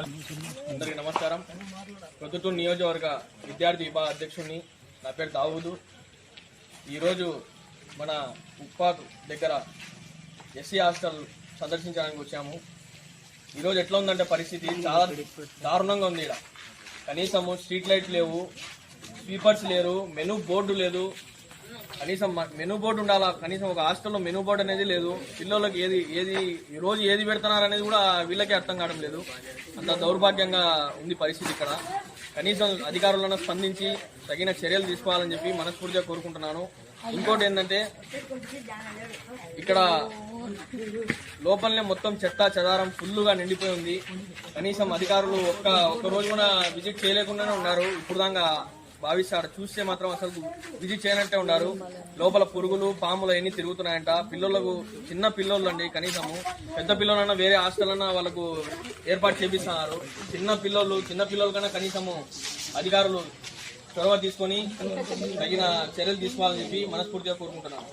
అందరికీ నమస్కారం. ప్రొద్దుటూరు నియోజకవర్గ విద్యార్థి విభాగ అధ్యక్షుడిని నా పేరు దావుదు. ఈరోజు మన ఉప్పాకు దగ్గర ఎస్సీ హాస్టల్ సందర్శించడానికి వచ్చాము. ఈరోజు ఎట్లా ఉందంటే పరిస్థితి? చాలా దారుణంగా ఉంది ఇక్కడ కనీసము స్ట్రీట్ లైట్ లేవు స్వీపర్స్ లేరు మెనూ బోర్డు లేదు. కనీసం మెను మెనూ బోర్డు ఉండాలా? కనీసం ఒక హాస్టల్లో మెనూ బోర్డు అనేది లేదు. పిల్లలకి ఏది ఏది ఈ రోజు ఏది పెడుతున్నారు అనేది కూడా వీళ్ళకే అర్థం కావడం లేదు. అంత దౌర్భాగ్యంగా ఉంది పరిస్థితి ఇక్కడ. కనీసం అధికారులను స్పందించి తగిన చర్యలు తీసుకోవాలని చెప్పి మనస్ఫూర్తిగా కోరుకుంటున్నాను. ఇంకోటి ఏంటంటే ఇక్కడ లోపలనే మొత్తం చెత్త చెదారం ఫుల్గా నిండిపోయి ఉంది. కనీసం అధికారులు ఒక్క ఒక్క రోజు కూడా విజిట్ చేయలేకుండానే ఉన్నారు. ఇప్పుడు దాకా భావిస్తాడు. చూస్తే మాత్రం అసలు విజిట్ చేయనట్టే ఉన్నారు. లోపల పురుగులు పాములు అవన్నీ తిరుగుతున్నాయంట. పిల్లలకు చిన్న పిల్లోళ్ళు అండి కనీసము. పెద్ద పిల్లలన్నా వేరే హాస్టల్ వాళ్ళకు ఏర్పాటు చేపిస్తున్నారు. చిన్న పిల్లోళ్ళు చిన్న పిల్లల కన్నా కనీసము అధికారులు చొరవ తీసుకొని తగిన చర్యలు తీసుకోవాలని చెప్పి మనస్ఫూర్తిగా కోరుకుంటున్నాను